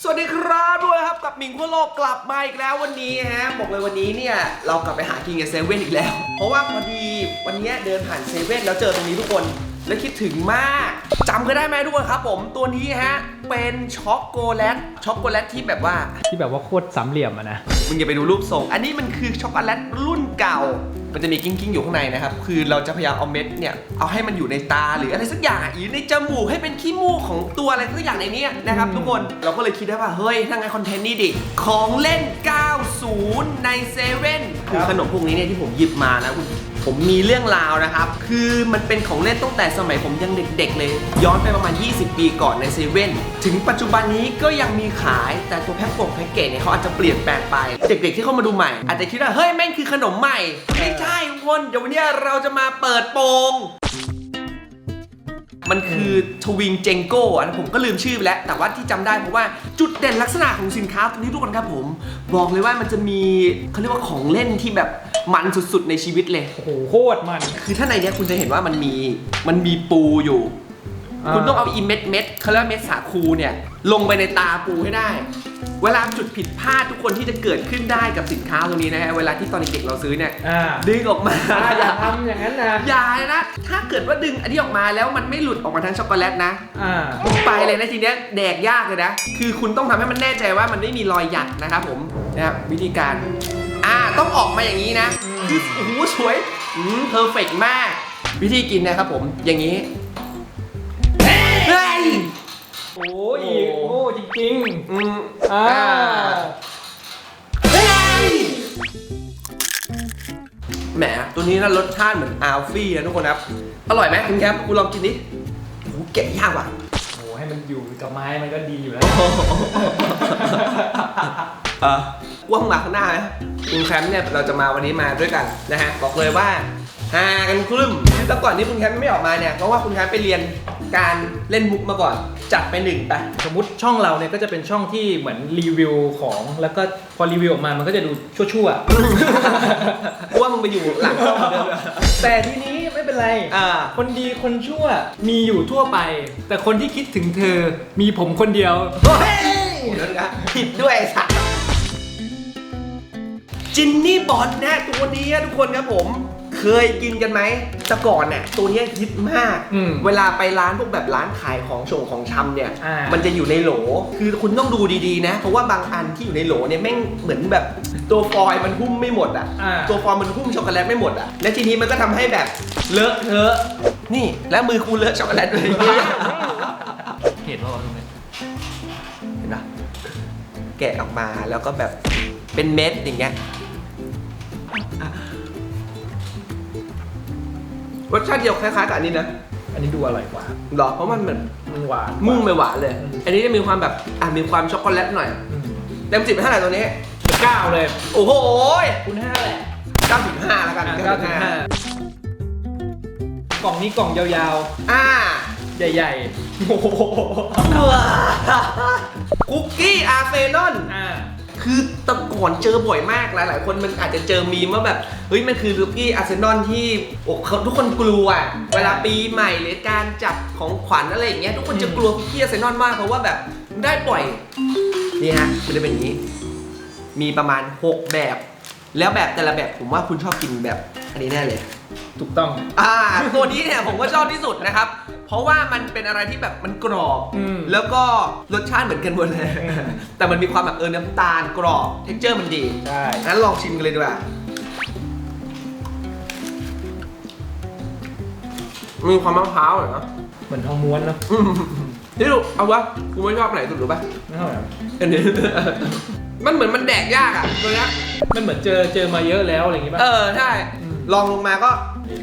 สวัสดีครับด้วยครับกับหมิงขั้วโลกกลับมาอีกแล้ววันนี้ฮะบอกเลยวันนี้เนี่ยเรากลับไปหากินกับเซเว่นอีกแล้ว เพราะว่าพอดีวันนี้เดินผ่านเซเว่นแล้วเจอตรงนี้ทุกคน แล้วคิดถึงมากจำกันได้ไหมทุกคนครับผมตัวนี้ฮะ เป็นช็อกโกแลตช็อกโกแลตที่แบบว่า ที่แบบว่าโคตรสามเหลี่ยมอะนะ มึงอย่าไปดูรูปทรง อันนี้มันคือช็อกโกแลตรุ่นเก่า มันจะมีกิ้งกิ้งๆอยู่ข้างในนะครับ คือเราจะพยายามเอาเม็ดเนี่ย เอาให้มันอยู่ในตาหรืออะไรสักอย่างอะหรือในจมูกให้เป็นขี้มูกของตัวอะไรสักอย่างในเนี้ยนะครับอืมทุกคน เราก็เลยคิดได้ว่า เฮ้ยถ้างั้นคอนเทนต์นี้ดิ ของเล่น 90 ในเซเว่นคือขนมพวกนี้เนี่ยที่ผมหยิบมานะคุณ ผมมีเรื่องราวนะครับ คือมันเป็นของเล่นตั้งแต่สมัยผมยังเด็ก ๆ เลย ย้อนไปประมาณ 20 ปีก่อนในเซเว่นถึงปัจจุบันนี้ก็ยังมีขายแต่ตัวแพ็คกงแพ็กเกจเนี่ยเขาอาจจะเปลี่ยนแปลงไป เด็ก ๆ ที่เข้ามาดูใหม่ อาจจะคิดว่าเฮ้ยแม่งคือขนมใหม่ไม่ใช่ทุกคนเดี๋ยววันนี้เราจะมาเปิดโปง มันคือทวิงเจงโก้อันนผมก็ลืมชื่อไปแล้ว แต่ว่าที่จำได้เพราะว่าจุดเด่นลักษณะของสินค้าตัวนี้ทุกคนครับผม บอกเลยว่ามันจะมีเขาเรียกว่าของเล่นที่แบบมันสุดๆในชีวิตเลย โอ้โหโคตรมัน คือถ้าในเนี้ยคุณจะเห็นว่ามันมีมันมีปูอยู่อ่าคุณต้องเอาอีเม็ดเม็ดเขาเรียกว่าเม็ดสาคูเนี่ย ลงไปในตาปูให้ได้ เวลาจุดผิดพลาดทุกคนที่จะเกิดขึ้นได้กับสินค้าตัวนี้นะฮะเวลาที่ตอนเด็กๆเราซื้อเนี่ยอ่าดึงออกมาอ่าอย่าทำอย่างนั้นนะอย่านะถ้าเกิดว่าดึงอันนี้ออกมาแล้วมันไม่หลุดออกมาทั้งช็อกโกแลตนะอ่าไปเลยนะทีเนี้ยแดกยากเลยนะ คือคุณต้องทำให้มันแน่ใจว่ามันไม่มีรอยหยักนะครับผมนะครับวิธีการ อ่าต้องออกมาอย่างนี้นะอืมคือโอ้โหสวยอืมเพอร์เฟกมาก วิธีกินนะครับผมอย่างนี้เฮ้ยโอ้ยอีกโง่จริงอืมๆ อ่าเฮ้ยแหมตัวนี้นะรสชาติเหมือนอัลฟี่นะทุกคนครับ อร่อยไหมคุณแคปคุณลองกินดิโอ้โหแกะยากว่ะโอ้ให้มันอยู่กับไม้มันก็ดีอยู่แล้วเออว่างมาข้างหน้านะคุณแคมป์เนี่ยเราจะมาวันนี้มาด้วยกันนะฮะบอกเลยว่าฮากันครึ่มแล้วก่อนที่คุณแคมป์ไม่ออกมาเนี่ยเพราะว่าคุณแคมป์ไปเรียน การเล่นมุกมาก่อน จัดไปหนึ่งไป สมมติช่องเราเนี่ยก็จะเป็นช่องที่เหมือนรีวิวของแล้วก็พอรีวิวออกมามันก็จะดูชั่วเพราะว่ามึงไปอยู่หลังกล้องเหมือนเดิมเลยๆแต่ทีนี้ไม่เป็นไร อ่า คนดีคนชั่วมีอยู่ทั่วไป แต่คนที่คิดถึงเธอมีผมคนเดียว เฮ้ยนั่นนะผิดด้วยไอ้สัตว์จินนี่บอลนะตัวนี้อะทุกคนครับผม เคยกินกันไหมแต่ก่อนเนี่ยตัวเนี้ยฮิตมาก อืมเวลาไปร้านพวกแบบร้านขายของชงของชำเนี่ย อ่ามัมันจะอยู่ในโหล คือคุณต้องดูดีๆนะ เพราะว่าบางอันที่อยู่ในโหลเนี่ยแม่งเหมือนแบบตัวฟอยล์มันหุ้มไม่หมดอะ อ่า ตัวฟอยล์มันหุ้มช็อกโกแลตไม่หมดอะ และทีนี้มันก็ทำให้แบบเลอะเทอะ นี่แล้วมือกูเลอะช็อกโกแลตเลย เห็นว่าตรงนี้เห็นปะแกะออกมาแล้วก็แบบเป็นเม็ดอย่างเงี้ย รสชาติเดียวคล้ายๆกับอันนี้นะอันนี้ดูอร่อยกว่าหรอเพราะมันเหมือนมันหวานมุ่งไปหวานเลยอืมอันนี้จะมีความแบบอะมีความช็อกโกแลตหน่อยอืมเต็มสิบให้เท่าไหร่ตัวนี้ เก้าเลยโอ้โหคุณห้าแหละ95แล้วกันเก้าถึงห้า95กล่องนี้กล่องยาวอ่าๆ ใหญ่ๆโอ้โหคุกกี้อาร์เฟนอนอ่า คือแตะก่อนเจอบ่อยมากหลาย ๆ คนมันอาจจะเจอมีมว่าแบบเฮ้ยมันคือคุกกี้อาร์เซนอลที่โอ้เขาทุกคนกลัวอะเวลาปีใหม่หรือการจับของขวัญอะไรอย่างเงี้ยทุกคนจะกลัวคุกกี้อาร์เซนอลมากเพราะว่าแบบได้ปล่อยนี่ฮะมันจะเป็นอย่างนี้ มีประมาณ 6 แบบ แล้วแบบแต่ละแบบผมว่าคุณชอบกินแบบอันนี้แน่เลย ถูกต้อง อ่าตัวนี้เนี่ยผมก็ชอบที่สุดนะครับ เพราะว่ามันเป็นอะไรที่แบบมันกรอบ อืม แล้วก็รสชาติเหมือนกันหมดเลยอืมแต่มันมีความแบบเออน้ำตาลกรอบเท็กเจอร์มันดีใช่ งั้นลองชิมกันเลยดีกว่ามีความมะพร้าวเหรอเหมือนทองม้วนเนอะอืมนี่ลูกเอาวะกูไม่ชอบไหนสุดหรือปะไม่เท่าไหร่อันนี้ มันเหมือนมันแดกยากอะตัวเนี้ย มันเหมือนเจอเจอมาเยอะแล้วอะไรอย่างงี้ป่ะ เออใช่อืม ลองลงมาก็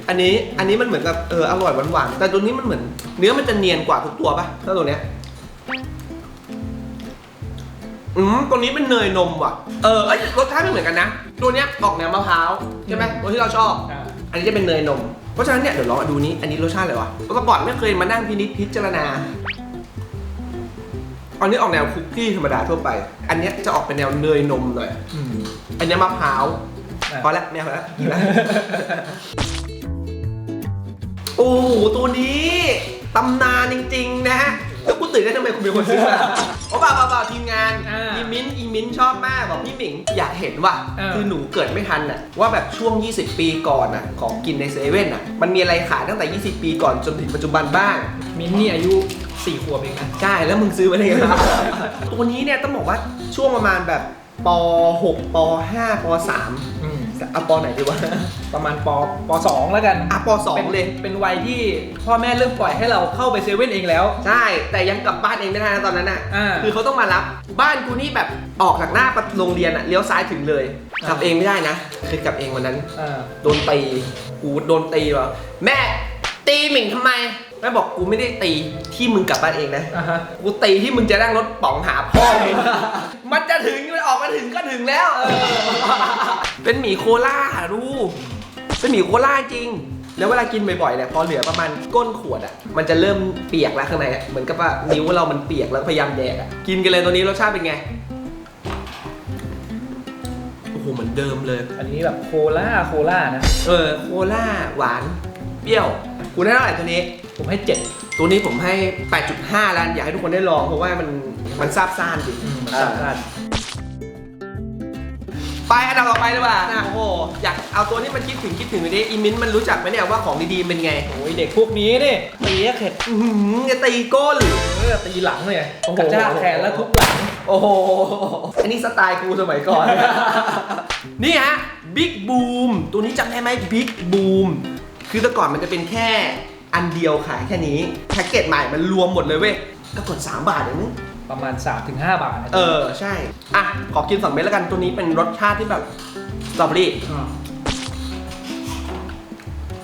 อันนี้อันนี้มันเหมือนกับเอออร่อยหวานๆแต่ตัวนี้มันเหมือน เนื้อมันจะเนียนกว่าทุกตัวปะถ้าตัวเนี้ยอืมตัวนี้เป็นเนยนมว่ะ เออเอ้ยรสชาติไม่เหมือนกันนะ ตัวเนี้ยออกแนวมะพร้าวใช่ไหมตัวที่เราชอบ อ่าอันนี้จะเป็นเนยนม เพราะฉะนั้นเนี่ยเดี๋ยวลองมาดูนี้ อันนี้รสชาติอะไรวะเมื่อก่อนไม่เคยมานั่งพินิจพิจารณา อันนี้ออกแนวคุกกี้ธรรมดาทั่วไป อันเนี้ยจะออกเป็นแนวเนยนมหน่อย อืม อันเนี้ยมะพร้าว อะ พอแล้วไม่เอาแล้วกินแล้ว โอ้โหตัวนี้ตำนานจริง ๆ นะฮะแล้วกูตื่นได้ทำไมคุณเป็นคนซื้อมาเพราะเปล่าเปล่าเปล่าทีมงานมิ้นท์ชอบมากบอกพี่หมิงอยากเห็นว่ะเออ คือหนูเกิดไม่ทันอะว่าแบบช่วง 20 ปีก่อนอะของกินในเซเว่นอะมันมีอะไรขายตั้งแต่ 20 ปีก่อนจนถึงปัจจุบันบ้าง มิ้นท์นี่อายุ4ขวบเองนะ ใช่แล้วมึงซื้อมาได้ไงวะตัวนี้เนี่ยต้องบอกว่าช่วงประมาณแบบ ป .6 ป .5 ป .3 อืมเอาปไหนดีวะประมาณปปสองแล้วกันอะปเป็น .2 เลย เป็นวัยที่พ่อแม่เริ่มปล่อยให้เราเข้าไปเซเว่นเองแล้ว ใช่ แต่ยังกลับบ้านเองไม่ได้นะตอนนั้นอะ อ่า คือเขาต้องมารับ บ้านกูนี่แบบออกจากหน้าประตูโรงเรียนอะ เลี้ยวซ้ายถึงเลยอ่ากลับเองไม่ได้นะคือกลับเองวันนั้น อ่าโดนตี กูโดนตีว่ะแม่ตีหมิ่งทำไม แม่บอกกูไม่ได้ตีที่มึงกลับบ้านเองนะ อ่าฮะ กูตีที่มึงจะนั่งรถป๋องหาพ่อมึง มันจะถึงมันออกมาถึงก็ถึงแล้วเป็นหมีโคล่าดูเป็นหมีโคล่าจริง แล้วเวลากินบ่อยๆเนี่ยพอเหลือประมาณก้นขวดอะ มันจะเริ่มเปียกแล้วข้างในอะเหมือนกับว่านิ้วเรามันเปียกแล้วพยายามแดกอะ กินกันเลยตัวนี้รสชาติเป็นไง โอ้โหเหมือนเดิมเลย อันนี้แบบโคล่าโคล่านะ เออโคล่าหวาน เปรี้ยว กูให้เท่าไหร่ตัวนี้ ผมให้เจ็ดตัวนี้ผมให้ 8.5 แล้วอยากให้ทุกคนได้ลองเพราะว่ามันมันซาบซ่านดิอืมเอสาอมารถไปอันดับต่อไปดีกว่านะโอ้โห อยากเอาตัวนี้มันคิดถึงคิดถึงวันนี้อีมิ้นท์มันรู้จักไหมเนี่ยว่าของดีๆเป็นไง โอ้ยเด็กพวกนี้นี่ตีให้เข็ดอื้อหือจะตีก้นเออตีหลังเลยโอ้โหกระชากแขนแล้วทุบหลัง โอ้โห อันนี้สไตล์กูสมัยก่อน นี่ฮะบิ๊กบูมตัวนี้จำได้ไหมบิ๊กบูมคือแต่ก่อนมันจะเป็นแค่ อันเดียวขายแค่นี้แพ็กเกจใหม่มันรวมหมดเลยเว้ยก็กด3 บาทเองมั้งประมาณ 3-5 บาทนะเออใช่ อะ ขอกินสองเม็ดแล้วกันตัวนี้เป็นรสชาติที่แบบสตรอเบอรี่า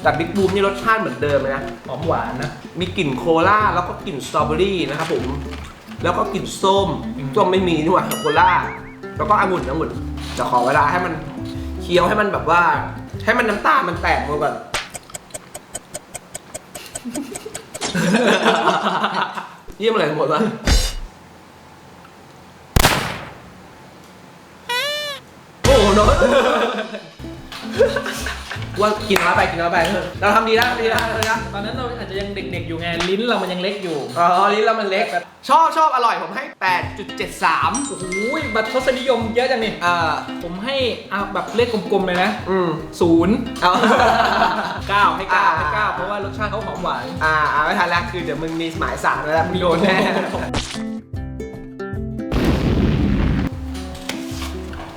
แต่บิ๊กบูมนี่รสชาติเหมือนเดิมเลยนะ หอมหวานนะ มีกลิ่นโคลาแล้วก็กลิ่นสตรอเบอรี่นะครับผม แล้วก็กลิ่นส้มอืมส้มไม่มีนี่หว่าโคลาแล้วก็องุ่นองุ่นจะขอเวลาให้มันเคี้ยวให้มันแบบว่า ให้มันน้ำตาลมันแตกมาก่อน เยี่ยมอะไรหมดวะโอ้โหน้อย ว่ากินน้อยไปกินน้อยไปเราทำดีแล้วดีแล้วดีแล้วตอนนั้นเราอาจจะยังเด็กๆอยู่ไงลิ้นเรามันยังเล็กอยู่อ๋อลิ้นเรามันเล็ก ชอบชอบอร่อยผมให้ 8.73โอ้โหบัตรทศนิยมเยอะจังนี่อ่าผมให้เอาแบบเลขกลมๆเลยนะอืมศูนย์เอาเก้าให้เก้าอ่าให้เก้าเพราะว่ารสชาติเขาหอมหวานอ่าอ่าไม่ทันแล้วคือเดี๋ยวมึงมีหมายสารแล้วมึงโดนแน่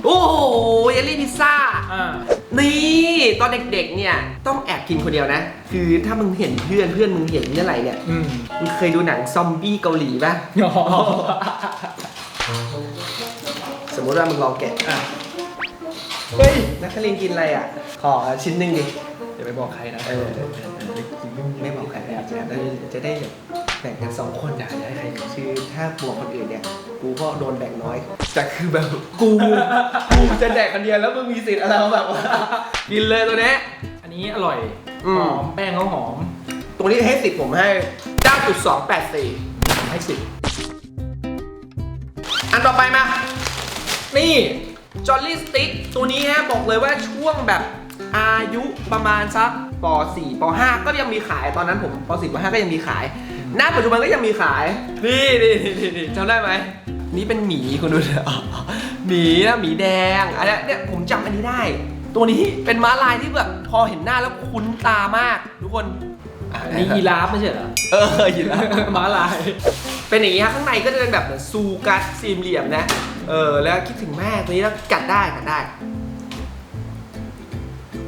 โอ้โหเยลลี่พิซซ่าอ่า นี่ตอนเด็กๆเนี่ยต้องแอบกินคนเดียวนะ คือถ้ามึงเห็นเพื่อนเพื่อนมึงเห็นเมื่อไหร่เนี่ยอืมมึงเคยดูหนังซอมบี้เกาหลีป่ะ อ๋อสมมติว่ามึงลองแกะอะเฮ้ยนักคลินกินอะไรอะ ขอชิ้นหนึ่งดิ อย่าไปบอกใครนะเออ ไม่บอกใครนะจะได้จะได้แบบ แบ่งกันสองคนอย่าอย่าให้ใครคือถ้าบอกคนอื่นเนี่ย กูก็โดนแบ่งน้อย แต่คือแบบกู กูจะแดกคนเดียวแล้วมึงมีสิทธิ์อะไรมาแบบว่า กินเลยตัวเนี้ย อันนี้อร่อย อืมหอม แป้งเขาหอม ตัวนี้ให้สิบผมให้ 9.284 ให้สิบอันต่อไปมา นี่ จอลลี่สติ๊ก ตัวนี้ฮะบอกเลยว่าช่วงแบบอายุประมาณสักป .4 ป .5 ก็ยังมีขายตอนนั้นผมป .4 ป .5 ก็ยังมีขาย ณปัจจุบันก็ยังมีขาย นี่นี่นี่นี่นี่จำได้ไหม นี่เป็นหมีคุณดูนะหมีนะหมีแดงอันเนี้ยเนี่ยผมจำอันนี้ได้ ตัวนี้เป็นม้าลายที่แบบพอเห็นหน้าแล้วคุ้นตามาก ทุกคนอะอันนี้ยีราฟไม่ใช่เหรอ เออยีราฟ ม้าลาย เป็นอย่างนี้ฮะข้างในก็จะเป็นแบบเหมือนซูกัสสี่เหลี่ยมนะ เออ แล้วคิดถึงแม่ตัวนี้แล้วกัดได้กัดได้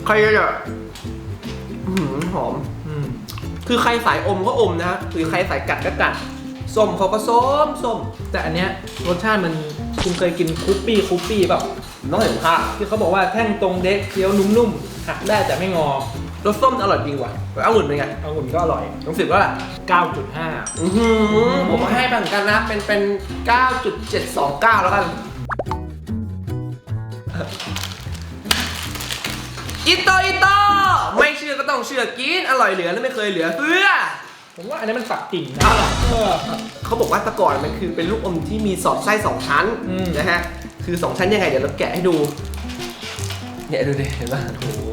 ใครจะอื้อหือหอมอืม คือใครสายอมก็อมนะหรือใครสายกัดก็กัดส้มเขาก็ส้มส้ม แต่อันเนี้ยรสชาติมันคุณเคยกินคุปปี้คุปปี้เปล่าต้องเห็นภาพที่เขาบอกว่าแท่งตรงเด็กเคี้ยวนุ่มๆหักได้แต่ไม่งอรสส้มอร่อยจริงว่ะเอาหุ่นเป็นไงองุ่นก็อร่อยต้องสิบว่าล่ะ9.5อือหือผมให้ไปเหมือนกันนะเป็นเป็น 9.729 แล้วกันอิโตอิโต ไม่เชื่อก็ต้องเชื่อกินอร่อยเหลือแล้วไม่เคยเหลือเพื่อผมว่าอันนี้มันปักกิ่งนะอ้าวเหรอเออ เขาบอกว่าแตะก่อนมันคือเป็นลูกอมที่มีสอดไส้สองชั้นอืม นะฮะคือสองชั้นยังไงเดี๋ยวเราแกะให้ดูเนี่ยดูดิเห็นปะ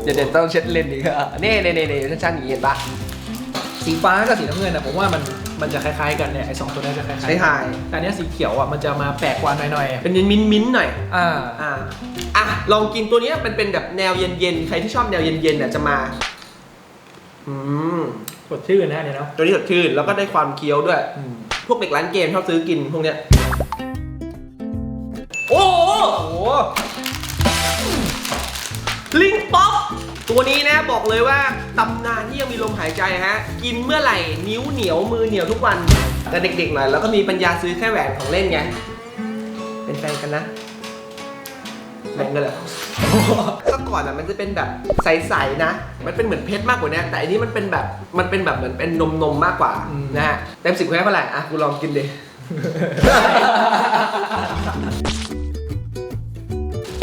เดี๋ยวเดี๋ยวต้องเช็ดเลนส์อีกอะนี่นี่นี่นี่ชั้นๆอย่างนี้เห็นปะ สีฟ้ากับสีน้ำเงินนะผมว่ามันมันจะคล้ายๆกันเนี่ยไอ้สองตัวเนี้จะคล้ายๆใช้ทายแต่อันเนี้ยสีเขียวอะมันจะมาแปลกกว่าหน่อยๆเป็นมิ้นมิ้นๆหน่อยอ่า อ่าอะ ลองกินตัวเนี้ยมันเป็นแบบแนวเย็นๆ ใครที่ชอบแนวเย็นๆเนี่ยจะมา อืมสดชื่นนะเนี่ยเนาะตัวนี้สดชื่นแล้วก็ได้ความเคี้ยวด้วย อืมพวกเด็กร้านเกมชอบซื้อกินพวกเนี้ย โอ้โหโอ้โหลิงป๊อป ตัวนี้นะบอกเลยว่าตำนานที่ยังมีลมหายใจฮะ กินเมื่อไหร่นิ้วเหนียวมือเหนียวทุกวัน แต่เด็กๆหน่อยแล้วก็มีปัญญาซื้อแค่แหวนของเล่นไง เป็นแฟนกันนะแฟนกันเหรอก็ก่อนอะมันจะเป็นแบบใสๆนะ มันเป็นเหมือนเพชรมากกว่านี้แต่อันนี้มันเป็นแบบมันเป็นแบบเหมือนเป็นนมนมๆมากกว่านะฮะเต็มสิบคุณให้เท่าไหร่อะกูลองกินดิ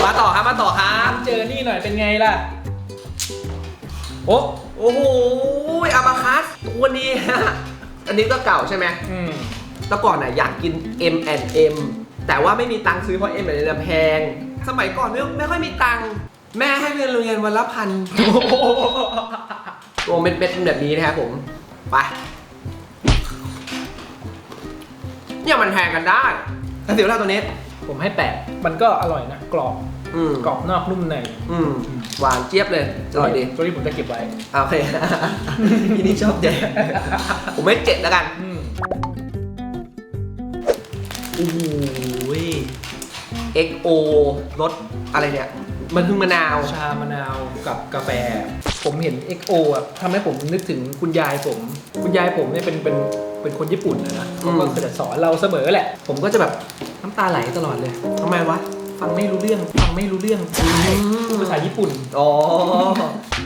มาต่อครับมาต่อครับ เจอนี่หน่อยเป็นไงล่ะ โอ้โอ้โหอาบาคัสตัวนี้ฮะอันนี้ก็เก่าใช่ไหมอืมแต่ก่อนน่ะอยากกิน M M แต่ว่าไม่มีตังค์ซื้อเพราะ M M แพง สมัยก่อนไม่ไม่ค่อยมีตังค์แม่ให้เงินโรงเรียนวันละพันตัวเม็ดเม็ดๆเป็นแบบนี้นะครับผมไปเนี่ยมันแทงกันได้แต่เดี๋ยวเราตัวนี้ผมให้แปดมันก็อร่อยนะ กรอบ อืมกรอบนอกนุ่มในอืมหวานเจี๊ยบเลยอร่อยดีตัวนี้ผมจะเก็บไว้อะโอเคพี่นี่ชอบแดงผมไม่เจ็ดแล้วกันอืมโอ้โห XO รสอะไรเนี่ย มันคือมะนาว ชามะนาวกับกาแฟ ผมเห็น XO อะทำให้ผมนึกถึงคุณยายผม คุณยายผมเนี่ยเป็นเป็นเป็นคนญี่ปุ่นนะนะเขาก็อืมเคยจะสอนเราเสมอแหละ ผมก็จะแบบน้ำตาไหลตลอดเลยทำไมวะ ฟังไม่รู้เรื่องฟังไม่รู้เรื่องพูดภาษาญี่ปุ่นอ๋อ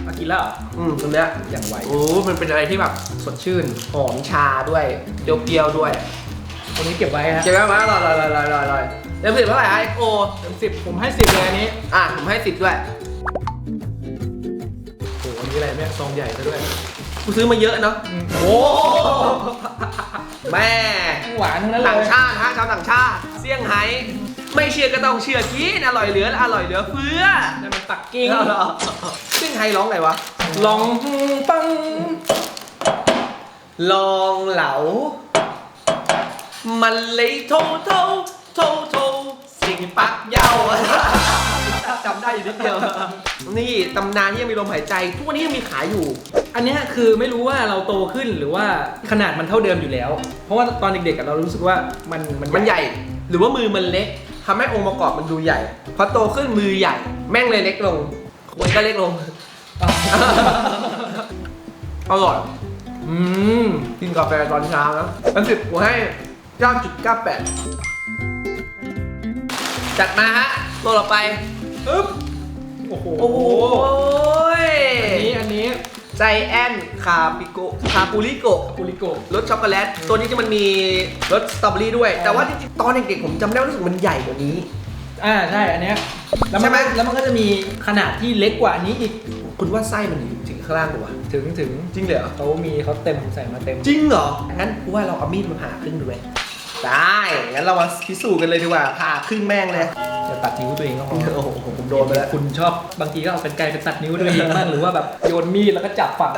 มากินแล้วเหรออืมตรงเนี้ยอย่างไวโอ้มันเป็นอะไรที่แบบสดชื่นหอมชาด้วยเปรี้ยวๆด้วยตัวนี้เก็บไว้ฮะเจ๊ไหมมาลอยลอยลอยลอยลอยลอยเต็มสิบเท่าไหร่ไอโอเต็มสิบผมให้สิบเลยอันนี้ อะผมให้สิบด้วยโหอันนี้อะไรเนี่ยซองใหญ่ซะด้วยกูซื้อมาเยอะเนาะอืมโอ้แม่หวานทั้งนั้นเลต่างยชาติฮะชาวต่างชาติเซี่ยงไฮ้ ไม่เชื่อก็ต้องเชื่อกินอร่อยเหลืออร่อยเหลือเฟือนั่นมันปักกิ่งเซี่ยงไฮ้ร้องไงวะลองปังลองเหลา มันเลยโทโทโทโทสิ่งปักเย้าจำได้อยู่นิดเดียว นี่ตำนานที่ยังมีลมหายใจ ทุกวันนี้ยังมีขายอยู่ อันเนี้ยคือไม่รู้ว่าเราโตขึ้นหรือว่าขนาดมันเท่าเดิมอยู่แล้ว เพราะว่าตอนเด็กๆอะเรารู้สึกว่ามันมันมันใหญ่ หรือว่ามือมันเล็ก ทำให้องค์ประกอบมันดูใหญ่ พอโตขึ้นมือใหญ่ แม่งเลยเล็กลงควรก็เล็กลง อร่อย อืม กินกาแฟตอนเช้านะเป็นสิบกูให้ 9.98 จัดมาฮะตัวต่อไป อึ๊บ โอ้โห โอ้โหอั นนี้อันนี้ใจแอนคาปิโกคาปูริโกปูริโกะรสช็อกโกแลต ตัวนี้จะมันมีรสสตรอเบอรี่ด้วยอ๋อแต่ว่าจริงๆตอนเด็กๆผมจำได้ว่ารู้สึกมันใหญ่กว่านี้ อ่าใช่ อันเนี้ยแล้วใช่มันไหม แล้วมันก็จะมีขนาดที่เล็กกว่าอันนี้อีก คุณว่าไส้มันถึงถึงข้างล่างหรือวะถึงถึงจริงเหรอ เขามีเขาเต็มใส่มาเต็ม จริงเหรอ งั้นกูว่าเราเอามีดมาผ่าครึ่งดูไหม ได้ งั้นเรามาพิสูจน์กันเลยดีกว่าผ่าครึ่งแม่งเลยจะตัดนิ้วตัวเองก็พอโอ้โหผมโดนไปแล้ว คุณชอบบางทีก็เอาเป็นไกลไปตัดนิ้วตัวเองบ้างหรือว่าแบบโยนมีดแล้วก็จับฝัง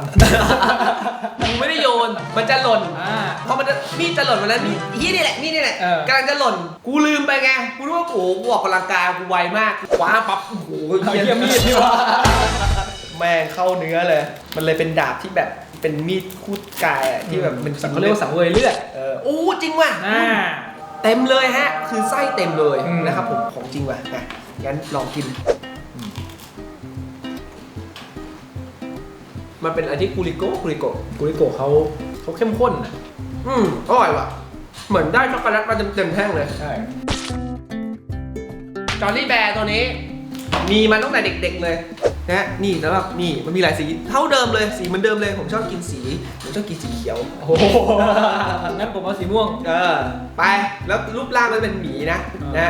กูไม่ได้โยน มันจะหล่นอ่า พอมันจะมีดจะหล่นมาแล้วนี่ยี่นี่แหละนี่นี่แหละเออ กำลังจะหล่น กูลืมไปไง กูรู้ว่าโอ้โหกูออกกำลังกายกูไวมากคว้าปั๊บโอ้โหเอาเยี่ยมมีดที่ว่า แม่งเข้าเนื้อเลย มันเลยเป็นดาบที่แบบ เป็นมีดคูดกายอะที่แบบมันเขาเรียกว่าสังเวยเลือดเออโอ้จริงว่ะอ่า เต็มเลยฮะ คือไส้เต็มเลยอืม นะครับผมของจริงว่ะอะงั้นลองกิน มันเป็นอะไรที่กูริโก้กูริโก้กุริโกะเขาเขาเข้มข้นอะอืมอร่อยว่ะ เหมือนได้ช็อกโกแลตมาเต็มๆแท่งเลย ใช่จอร์ลี่แบร์ตัวนี้ มีมาตั้งแต่เด็กๆเลย นะนี่แล้วแบบนี่มันมีหลายสีเท่าเดิมเลยสีเหมือนเดิมเลยผมชอบกินสีผมชอบกินสีเขียวโอ้โหงั้นผมเอาสีม่วง เออไปแล้วรูปร่างมันเป็นหมีนะอ่านะ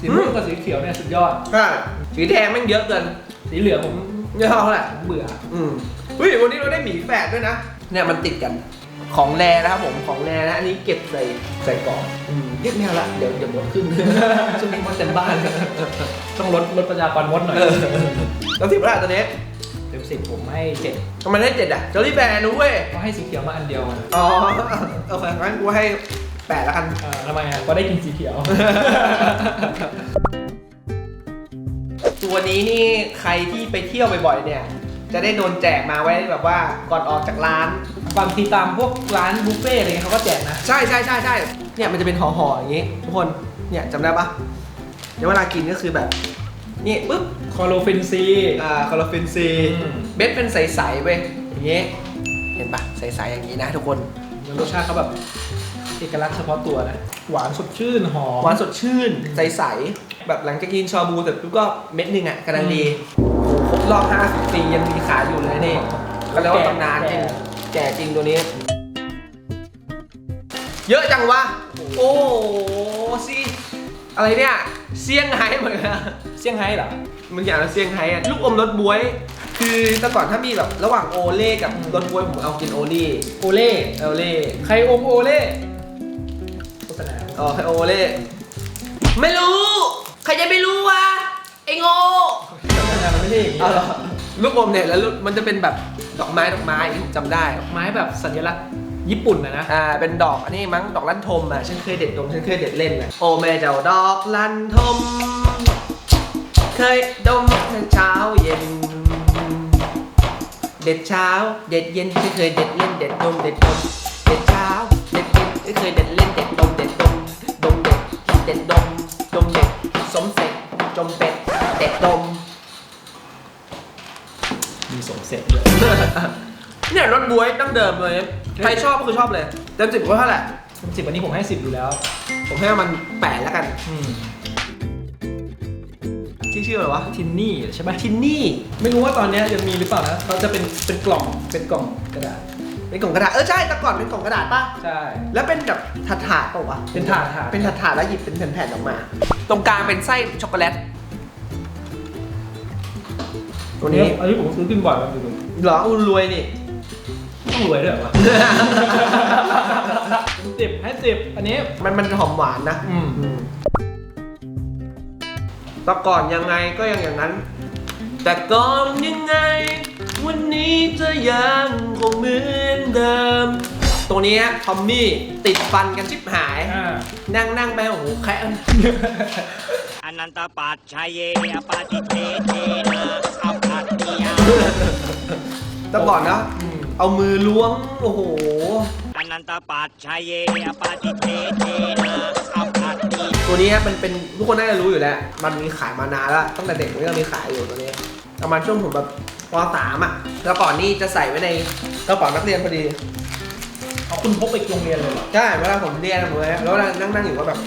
สีม่วงกับสีเขียวเนี่ยสุดยอดใช่สีแดงแม่งเยอะเกิน สีเหลืองผมไม่ชอบเท่าไหร่ผมเบื่อ อืมเฮ้ยวันนี้เราได้หมีแฝดด้วยนะเนี่ยมันติดกัน ของแรนะครับผมของแรนะอันนี้เก็บใส่ใส่กล่องอืมเรียกแมวละเดี๋ยวเดี๋ยวมดขึ้น ช่วงนี้มดเต็มบ้านต้องลดลดประชากรมดหน่อยเออแล้วสิบเท่าไหร่ตัวนี้เต็มสิบผมให้เจ็ดทำไมได้เจ็ดอะจอรี่แบร์นะเว้ยก็ให้สีเขียวมาอันเดียวอ๋อโอเคงั้นกูให้แปดแล้วกันอ่าทำไมอะก็ได้กินสีเขียว ตัวนี้นี่ใครที่ไปเที่ยวบ่อยๆเนี่ย จะได้โดนแจกมาไว้แบบว่าก่อนออกจากร้าน บางทีตามพวกร้านบุฟเฟ่ต์อะไรเงี้ยเขาก็แจกนะ ใช่ใช่ใช่ใช่เนี่ยมันจะเป็นห่อๆอย่างงี้ ทุกคนเนี่ยจำได้ปะเดี๋ยวเวลากินก็คือแบบนี่ปุ๊บคอโลฟินซี อ่าคอลลาฟินซีอืม เบ็ดเป็นใสๆเว้ยอย่างงี้เห็นปะใสๆอย่างนี้นะทุกคนรสชาติเขาแบบเอกลักษณ์เฉพาะตัวนะ หวานสดชื่นหอม หวานสดชื่นใสๆแบบหลังจากกินชาบูเสร็จปุ๊บก็เม็ดหนึงอะกำลังดี ครบรอบ 50 ปียังมีขายอยู่เลยนี่ก็แล้วาตำนานจริง แก่จริงตัวนี้ เยอะจังวะ โอ้โหสิอะไรเนี่ยเซี่ยงไฮ้เหมือนกันเซี่ยงไฮ้เหรอมึงอยากเอาเซี่ยงไฮ้อะลูกอมรสบวย คือแต่ก่อนถ้ามีแบบระหว่างโอเล่กับรสบวยผมเอากินโอเล่โอเล่โอเล่ใครอมโอเล่โฆษณาอ๋อโอเล่ไม่รู้ ใครจะไม่รู้วะไอ้โง่ โฆษณามันไม่ใช่อย่างนี้เอาเหรอลูกอมเนี่ยแล้วลูกมันจะเป็นแบบดอกไม้ดอกไม้ที่ผมจำได้ ไม้แบบสัญลักษณ์ญี่ปุ่นนะนะ อ่า เป็นดอกอันนี้มั้งดอกลั่นทมอะ ฉันเคยเด็ดดมฉันเคยเด็ดเล่นอะโอ้แม่เจ้าดอกลั่นทม เคยดมเช้าเย็น เด็ดเช้า เด็ดเย็นฉันเคยเด็ดเล่นเด็ดดมเด็ดดม เนี่ยรสบวยตั้งเดิมเลย ใครชอบก็คือชอบเลยเต็มสิบก็เท่าไหร่สิบวันนี้ผมให้สิบอยู่แล้ว ผมให้มันแปดแล้วกันอืมที่ชื่ออะไรวะทินนี่ใช่ไหมทินนี่ ไม่รู้ว่าตอนเนี้ยยังมีหรือเปล่านะเขาจะเป็นเป็นกล่องเป็นกล่องกระดาษเป็นกล่องกระดาษเออใช่แต่ก่อนเป็นกล่องกระดาษป่ะใช่ แล้วเป็นแบบถาดถาดๆเปล่าวะเป็นถาดถาด เป็นถาดถาดๆแล้วหยิบเป็นแผ่นๆออกมา ตรงกลางเป็นไส้ช็อกโกแลตตัวนี้ อันนี้ผมซื้อกินบ่อยมากดูเหรออุยรวยนี่ ต้องรวยด้วยเหรอวะ สิบให้สิบอันนี้ มันมันหอมหวานนะอืม แต่ก่อนยังไงก็ยังอย่างนั้น แต่ก่อนยังไง วันนี้จะยังคงเหมือนเดิมตัวเนี้ยทอมมี่ติดฟันกันชิบหาย อ่านั่งนั่งไปโอ้โหแคะอนันตปัจชัยเยอปาติเทเทนะอัปปัตติยา แต่ก่อนนะอืมเอามือล้วง โอ้โห อนันตปัจชัยเยอปาติเทเทนะอัปปัตติ ตัวนี้เป็นเป็นทุกคนน่าจะรู้อยู่แล้ว มันมีขายมานานแล้ว ตั้งแต่เด็กมันก็มีขายอยู่ตัวนี้ประมาณช่วงผมแบบป .3 อะแล้วก่อนนี่จะใส่ไว้ในกระเป๋านักเรียนพอดี เอาคุณพกไปโรงเรียนเลยเหรอ ใช่เวลาผมเรียนผมเลยแล้วเวลานั่งนั่งอยู่ก็แบบ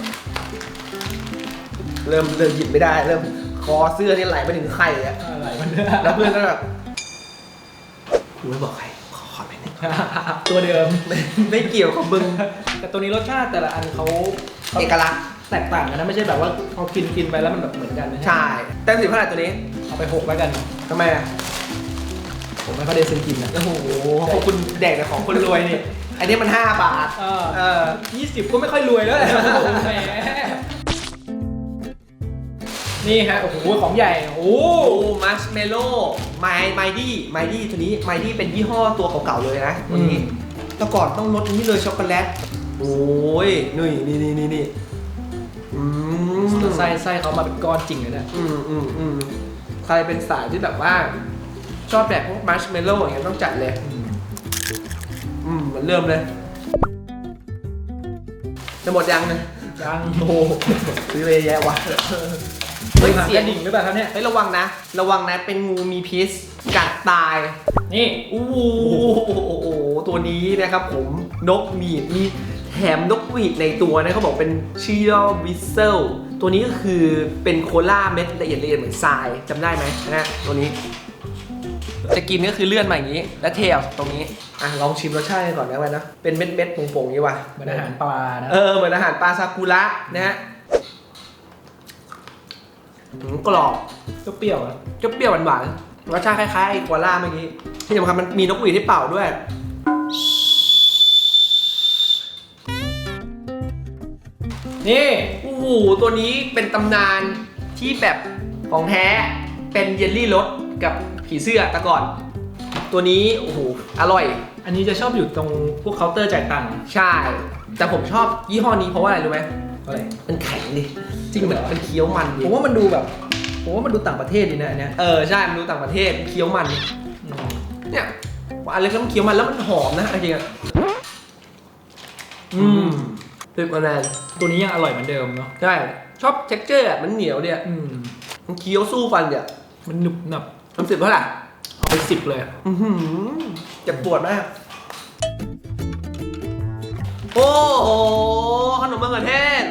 เริ่มเริ่มหยิบไม่ได้ เริ่มคอเสื้อนี่ไหลไปถึงไข่อะอะไรมันเนี่ยแล้วเพื่อนก็แบบ กูไม่บอกใคร ขอขอไปหนึ่งตัวเดิมไม่ไม่เกี่ยวกับมึง แต่ตัวนี้รสชาติแต่ละอันเขาเขาเอกลักษณ์แตกต่างกันนะ ไม่ใช่แบบว่าพอกินกินไปแล้วมันแบบเหมือนกันนะใช่เต็มสิบเท่าไหร่ตัวนี้ เอาไปหกแล้วกันทำไมอะผมไม่ค่อยได้ซื้อกินนะโอ้โหขอบคุณแดกแต่ของคนรวยนี่ อันนี้มัน5บาทเออเออยี่สิบก็ไม่ค่อยรวยแล้วแหละแหมนี่ฮะ โอ้โห ของใหญ่ โอ้โอ้มัชเมโล่ ไมไมดี้ไมดี้ตัวนี้ไมดี้เป็นยี่ห้อตัวเก่าๆเลยนะตัวนี้แต่ก่อนต้องรสนี้เลยช็อกโกแลตโอ้ยนี่นี่นี่นี่นี่อืมไส้ไส้เขามาเป็นก้อนจริงเลยเนะอืมอืมอืมใครเป็นสายที่แบบว่า ชอบแบบพวกมัชเมโล่อย่างเงี้ยต้องจัดเลย อืมมันเริ่มเลยจะหมดยังนะยังโอ้โหซื้อไปแย่ว่ะ เฮ้เฮ้ยยหางเสีกยระงดิ่งหรือเปล่าครับเนี่ยเฮ้ยระวังนะ ระวังนะเป็นงูมีพิษกัดตาย นี่อู้หูโอ้โหตัวนี้นะครับผมนกหวีดมีแถมนกหวีดในตัวนะเขาบอกเป็นชิโอวิเซลตัวนี้ก็คือเป็นโคล่าเม็ดละเอียดละเอียดเหมือนทรายจำได้ไหมนะตัวนี้ จะกินก็คือเลื่อนมาอย่างนี้ แล้วเทออกตรงนี้อะลองชิมรสชาติกันก่อนนะไว้นะเป็นเม็ดเม็ดๆผงๆอย่างนี้ว่ะเหมือนอาหารปลานะเออเหมือนอาหารปลาซากุระนะฮะ อืมกรอบก็เปรี้ยวนะจะเปรี้ยวหวานๆรสชาติคล้ายๆไอ้กัวล่าเมื่อกี้ที่สำคัญมันมีนกหวีดที่เป่าด้วย นี่ โอ้โห ตัวนี้เป็นตำนานที่แบบของแท้ เป็นเยลลี่รสกับผีเสื้อแต่ก่อน ตัวนี้ โอ้โห อร่อย อันนี้จะชอบอยู่ตรงพวกเคาน์เตอร์จ่ายตังค์ ใช่ แต่ผมชอบยี่ห้อนี้เพราะว่าอะไรรู้ไหม อะไรมันแข็งดิจริงเหรอ มันเคี้ยวมันดิผมว่ามันดูแบบ ผมว่ามันดูต่างประเทศดีนะอันเนี้ยเออใช่มันดูต่างประเทศเคี้ยวมันอืมเนี่ยอะไรก็มันเคี้ยวมันแล้วมันหอมนะจริงๆอะอืมเป็นคะแนนตัวนี้ยังอร่อยเหมือนเดิมเนาะใช่ชอบเท็กเจอร์อะมันเหนียวเนี่ยอืม มันเคี้ยวสู้ฟันเนี่ยมันหนุบหนับทำสิบเท่าไหร่เอาไปสิบเลยอื้อหือเจ็บปวดมาก โอ้โหขนมมะเขือเทศ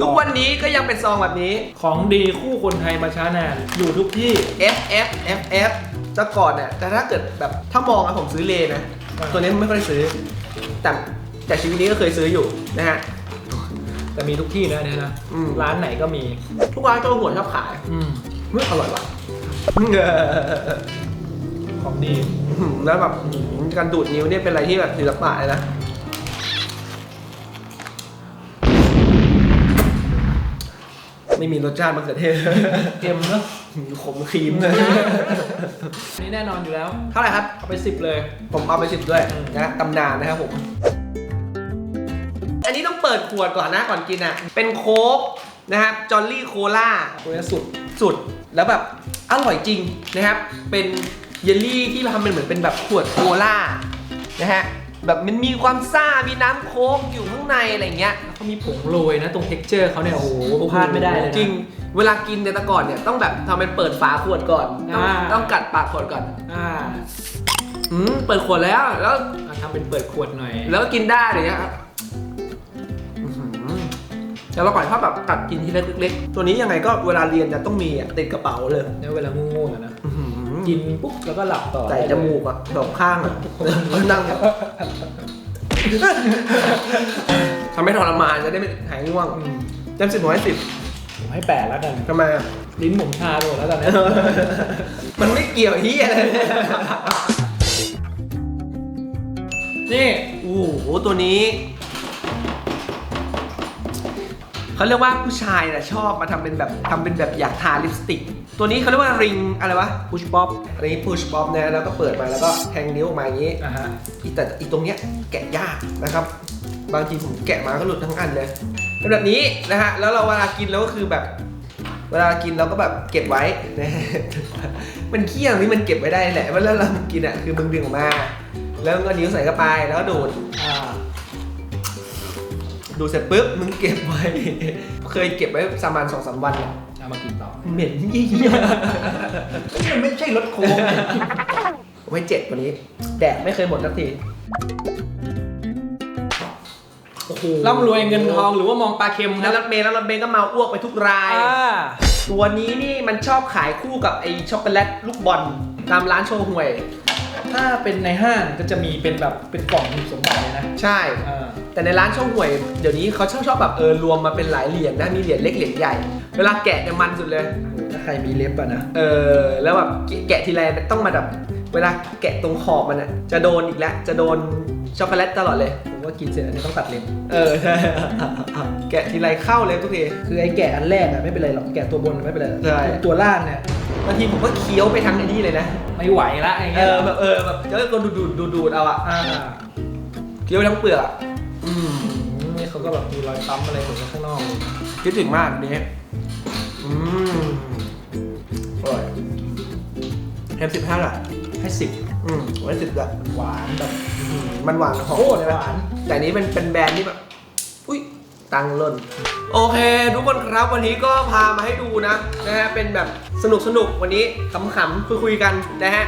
ทุกวันนี้ก็ยังเป็นซองแบบนี้ ของดีคู่คนไทยมาช้านานอยู่ทุกที่ F F F F จะก่อนเนี่ยแต่ถ้าเกิดแบบถ้ามองอะผมซื้อเลนะ อ่า ตัวนี้ไม่ค่อยซื้อ แต่แต่ชีวิตนี้ก็เคยซื้ออยู่นะฮะ แต่มีทุกที่นะอันเนี่ยนะอืม ร้านไหนก็มี ทุกร้านตัวหัวชอบขายอืมเฮ้ยอร่อยว่ะของดีอื้อหือแล้วแบบอื้อหือการดูดนิ้วเนี่ยเป็นอะไรที่แบบศิลปะเลยนะ ไม่มีรสชาติมะเขือเทศเค็มเนอะขมครีมเลยอันนี้แน่นอนอยู่แล้ว เท่าไหร่ครับ เอาไปสิบเลย ผมเอาไปสิบด้วยอืมนะตำนานนะครับผม อันนี้ต้องเปิดขวดก่อนนะก่อนกินอะ เป็นโค้กนะครับจอลลี่โคล่าตัวนี้สุดสุดแล้วแบบอร่อยจริงนะครับ เป็นเยลลี่ที่ทำเป็นเหมือนเป็นแบบขวดโคล่านะฮะ แบบมันมีความซ่า มีน้ำโค้กอยู่ข้างในอะไรเงี้ย เขามีผงโรยนะตรงเท็กเจอร์เขาเนี่ยโอ้โหพลาดไม่ได้เลยนะ จริง เวลากินเนี่ยแต่ก่อนเนี่ยต้องแบบทำเป็นเปิดฝาขวดก่อน ต้องอ่า ต้องกัดปากขวดก่อนอ่าอืมเปิดขวดแล้ว แล้วอะทำเป็นเปิดขวดหน่อยแล้วก็กินได้เลยนะครับอื้อหือแต่เราปล่อยภาพแบบกัดกินทีเล็กๆตัวนี้ยังไงก็เวลาเรียนจะต้องมีอะติดกระเป๋าเลย แล้วเวลาง่วงๆอะนะอื้อหือ กินปุ๊บแล้วก็หลับต่อใส่จมูกอะสองข้างอะแล้วนั่งอะทำให้ทรมานจะได้ไม่หายง่วงอืมเต็มสิบหัวให้สิบผมให้แปดแล้วกันทำไมอะลิ้นผมชาไปหมดแล้วตอนเนี้ยมันไม่เกี่ยวที่อะไรเลยนี่โอ้โหตัวนี้เขาเรียกว่าผู้ชายนะชอบมาทำเป็นแบบทำเป็นแบบอยากทาลิปสติก ตัวนี้เขาเรียกว่าริงอะไรวะพุชป๊อปอันนี้ push pop นะแล้วก็เปิดมาแล้วก็แทงนิ้วออกมาอย่างนี้อะฮะอีแต่อีตรงเนี้ยแกะยากนะครับ บางทีผมแกะมาก็หลุดทั้งอันเลยเป็นแบบนี้นะฮะแล้วเราเวลากินแล้วก็คือแบบ เวลากินเราก็แบบเก็บไว้นะมันเคี้ยงนี่มันเก็บไว้ได้แหละเวลาเรากินอะคือมึงดึงออกมา แล้วก็นิ้วใส่เข้าไปแล้วก็ดูดอ่า ดูดเสร็จปุ๊บมึงเก็บไว้ เคยเก็บไว้ประมาณสองสามวันอะ เอามากินต่อเหม็นยี่ยมันไม่ใช่รถโค้งไว้เจ็ดวันนี้ แดกไม่เคยหมดสักทีโอ้โหร่ำรวยเงินทองหรือว่ามองปลาเค็มคแล้รัวบรถเมย์แล้วรถเมย์ก็เมาอ้วกไปทุกรายอ่าตัวนี้นี่มันชอบขายคู่กับไอช็อกโกแลตลูกบอลตามร้านโชว์หวย ถ้าเป็นในห้างก็จะมีเป็นแบบเป็นกล่องสมบัติเลยนะใช่ อ่า แต่ในร้านโชว์หวย เดี๋ยวนี้เขาชอบชอบแบบเออรวมมาเป็นหลายเหรียญนะมีเหรียญเล็กเหรียญใหญ่ เวลาแกะเนี่ยมันสุดเลย ถ้าใครมีเล็บอะนะ เออแล้วแบบแกะแกะทีไรต้องมาแบบเวลาแกะตรงขอบมันอะจะโดนอีกแล้วจะโดนช็อกโกแลตตลอดเลยผม ว่ากินเสร็จอันนี้ต้องตัดเล็บเออใช่แกะทีไรเข้าเลยทุกที คือไอ้แกะอันแรกอะไม่เป็นไรหรอกแกะตัวบนไม่เป็นไรใช่ ตัวล่างเนี่ยบางทีผมก็เคี้ยวไปทั้งไอ้นี่เลยนะ ไม่ไหวละไอ้เอเงี้ยอแบบเออแบบจะก็ดูดดูดดูดดูดเอาอะอ่าเคี้ยวไปทั้งเปลือกอะอืมนี่เขาก็แบบมีรอยปั๊มอะไรผมข้างนอกเลยคิดถึงมากอันนี้อืมอร่อยแฮมสิบห้าละให้สิบอืมไว้สิบละหวานแบบอื มมันหวานหอมโคตรใช่ไหมหวานแต่อันนี้เป็นเป็นแบรนด์ที่แบบ อุ้ยตังค์ล่น โอเค ทุกคนครับวันนี้ก็พามาให้ดูนะนะฮะเป็นแบบสนุกสนุกวันนี้ขำๆคุยคุยๆกันนะฮะ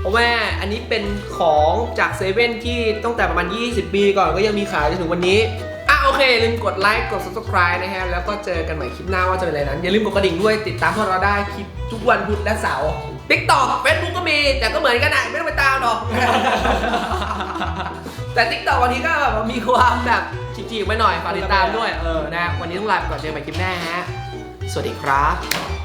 เพราะว่าอันนี้เป็นของจากเซเว่นที่ตั้งแต่ประมาณ 20 ปีก่อนก็ยังมีขายจนถึงวันนี้อะโอเคอย่าลืมกดไลค์กด subscribe นะฮะแล้วก็เจอกันใหม่คลิปหน้าว่าจะเป็นอะไรนั้น อย่าลืมกดกระดิ่งด้วยติดตามพวกเราได้คลิปทุกวันพุธและเสาร์ TikTok Facebook ก็มีแต่ก็เหมือนกันนะไม่ต้องไปตามหรอก แต่ทิกตอกวันนี้ก็แบบมีความแบบจีบๆไปหน่อยฝากติดตามด้วยเออนะวันนี้ต้องลาไปก่อนเจอกันใหม่คลิปหน้าฮะสวัสดีครับ